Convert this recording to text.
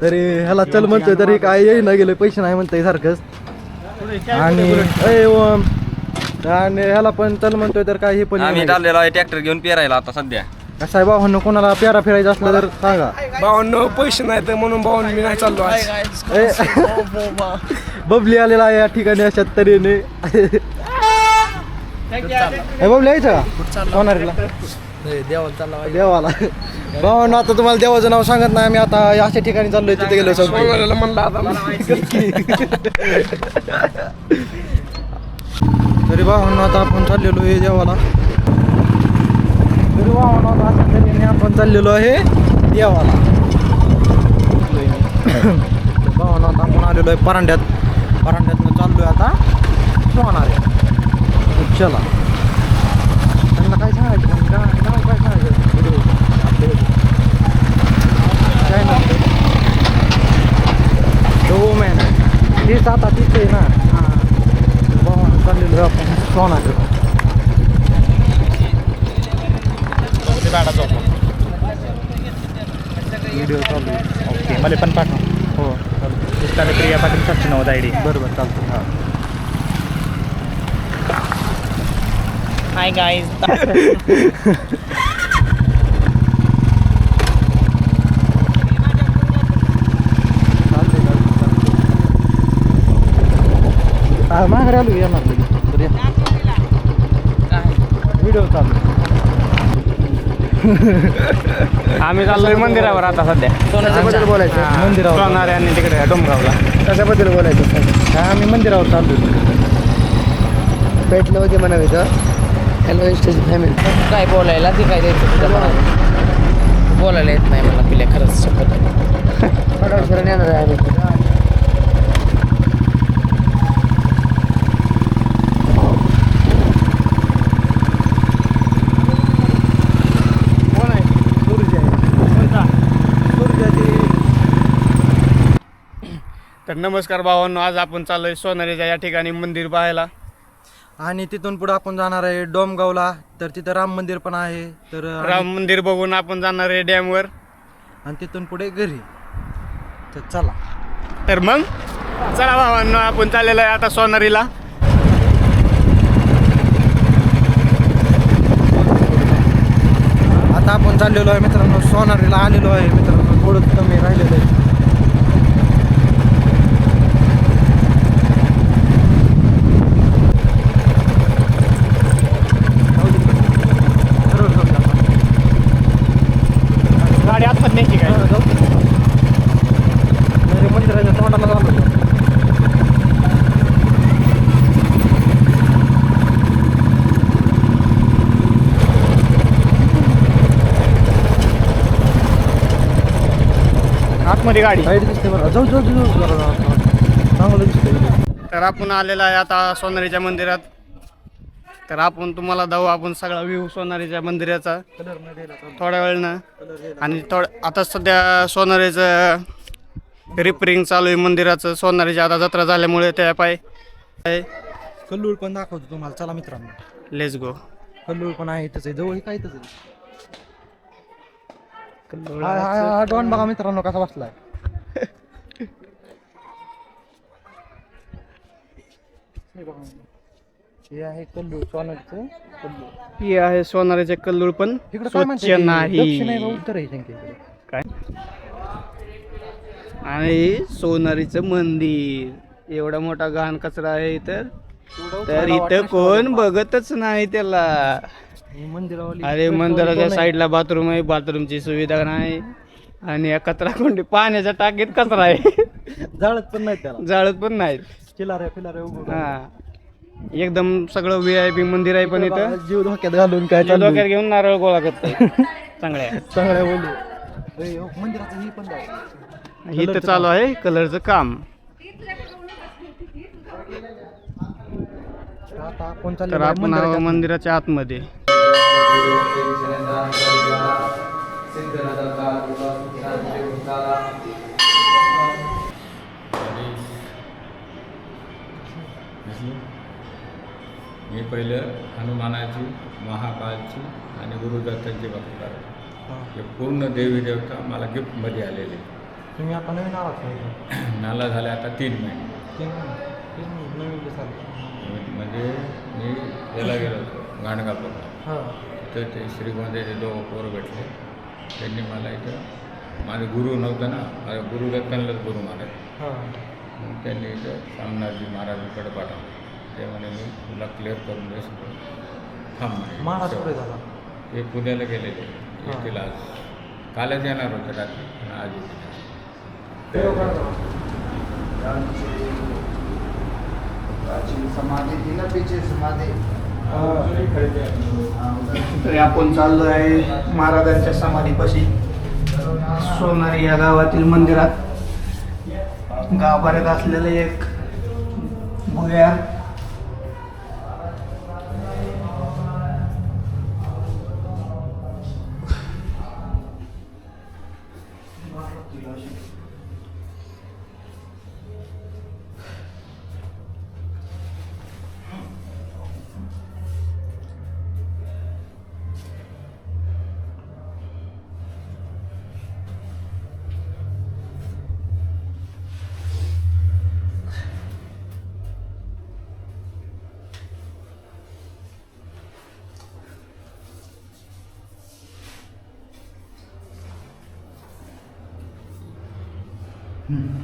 तरी ह्याला चल म्हणतोय तरी काय येई ना गेलं पैसे नाही म्हणतोय सारखंच. आणि ए ओम आणि ह्याला पण चल म्हणतोय तर काय हे पण आम्ही. चाललेलो आहे ट्रॅक्टर घेऊन पेरायला आता सध्या. कसं आहे भावांनो कोणाला प्यारा फिरायचं असलं तर सांगा. भावांनो पैसे नाही तर म्हणून भाऊन मी नाही चाललो आज. ए, बबली आलेला आहे या ठिकाणी अशा तऱ्हेने. ए, बबली यायचं का? सोनारीला. देवाला. भावांनो आता तुम्हाला देवाचं नाव सांगत नाही आम्ही आता अशा ठिकाणी चाललोय तिथे गेलो सगळे. म्हणलं आता. तरी भावांनो आता आपण चाललेलो आहे देवाला. तरी भावांनो आता अशा तऱ्हेने आपण चाललेलो आहे देवाला. भावांनो आता आपण आलेलो आहे परांड्यात. परांड्यातनं चाललोय आता सोनारे. चला त्यांना काय सांगायचं पण गा- नाव काय सांगायचं व्हिडिओ आपल्या काय नसतं हो मॅन तीच आता तीच आहे ना भावानं चाललेलो आपण सोनारे व्हिडिओ चालू ओके मला पण पाठवा हो इष्टाला प्रिया पाटील सातशे नव्वद आय डी बरोबर चालतं हां हाय गाईज माघारी आलो येणार बरं या. व्हिडिओ चालू. आम्ही चाललोय मंदिरावर आता सध्या. कशाबद्दल बोलायचं. मंदिरावर. सोनारे आणि तिकडे डोंगरावला. कशाबद्दल बोलायचं? काय आम्ही मंदिरावर चाललो भेटलं होते म्हणा इथं हॅलो स्टेज फॅमिली काय बोलायला ती काय द्यायचं बोलायला येत नाही मला पिल्या खरंच शपथ थोड्या वर्षाने येणार आहे आम्ही कोण आहे सूर्य आहे सूर्याची तर नमस्कार भावांनो आज आपण चाललोय सोनारीच्या या ठिकाणी मंदिर पाहायला. आणि तिथून पुढे आपण जाणार आहे डोमगावला. तर तिथं राम मंदिर पण आहे. तर राम मंदिर बघून आपण जाणार आहे डॅमवर. आणि तिथून पुढे घरी. तर चला. तर मग चला भावांनो आपण चाललेलो आहे आता सोनारीला. आता आपण चाललेलो आहे मित्रांनो सोनारीला आलेलो आहे मित्रांनो. थोडं कमी राहिलेलं आहे गाडी आतमध्ये न्यायची काय म्हणजे मंदिराच्या तोंडाला झालो आतमध्ये गाडी. साईड दिसते बरं. जाऊ जाऊ जाऊ जाऊ जरा जाऊ. चांगलं दिसतंय तर आपण आलेला आहे आता सोनारीच्या मंदिरात. तर आपण तुम्हाला दाऊ आपण सगळा व्ह्यू सोनारीच्या मंदिराचा. थोड्या वेळनं. आणि थोड आता सध्या सोनारीचं रिपेरिंग चालू आहे मंदिराचं. सोनारीची आता जत्रा झाल्यामुळे त्या पाय कल्लूळ पण दाखवतो तुम्हाला. चला मित्रांनो. लेस गो कल्लूळ पण आहे आहे. जवळ काय आहे? हा हा हा डॉन बघा मित्रांनो कसा बसलाय. हे आहे सोनारचं हे आहे सोनारीचे कल्लूळ पण इकडं काय म्हणते स्वच्छ ते? दक्षिण आहे का नाही उत्तर आहे काय? आणि सोनारीचं मंदिर. एवढा मोठा घाण कचरा आहे इथं. तर इथं कोण बघतच नाही त्याला. मंदिरावाली अरे मंदिराच्या साईडला बाथरूम आहे. बाथरूमची सुविधा नाही. आणि या कचरा कोंडी पाण्याच्या टाकीत कचरा आहे. जाळत पण नाही त्याला. जाळत पण फिलाऱ्या उभं हा. एकदम सगळं व्ही आय पी मंदिर आहे पण इथं. जीव धोक्यात घालून काय चालू डोक्यात घेऊन नारळ गोळा करतोय. चांगल्या. चांगल्या बोलू. ए, हो, मंदिराचं ही पण. इथं चालू आहे कलरचं काम. आता आपण तर चाललेलो आहे आपण आहोत मंदिराच्या आतमध्ये. मी पहिलं हनुमानाची महाकालची आणि गुरुदत्तांची भक्त हे पूर्ण देवी देवता मला गिफ्टमध्ये आलेले. तुम्ही आता नवीन आलात? नाला झाले आता तीन महिने. तीन महिने. नवीन म्हणजे मी याला गेलो होतो गाणगापूरला. हां. तर ते श्रीगोंद्याचे दोघं पोरं भेटले. त्यांनी मला इथं माझे गुरु नव्हतं ना माझ्या गुरु दत्तांनाच गुरु हां. मग त्यांनी इथं सामनाजी महाराजांकडे पाठवलं. ते म्हणे मी तुला क्लिअर करून देस थांब म्हणे. महाराज पुढे झाला? हे पुण्याला गेलेले येतील आज कालच येणार होते रात्री पण आज येतील समाधी थी ना पीछे समाधी. तरी आपण चाललो आहे महाराजांच्या समाधीपाशी. सोनारी या गावातील मंदिरात. गाभाऱ्यात असलेलं एक भुयार うん。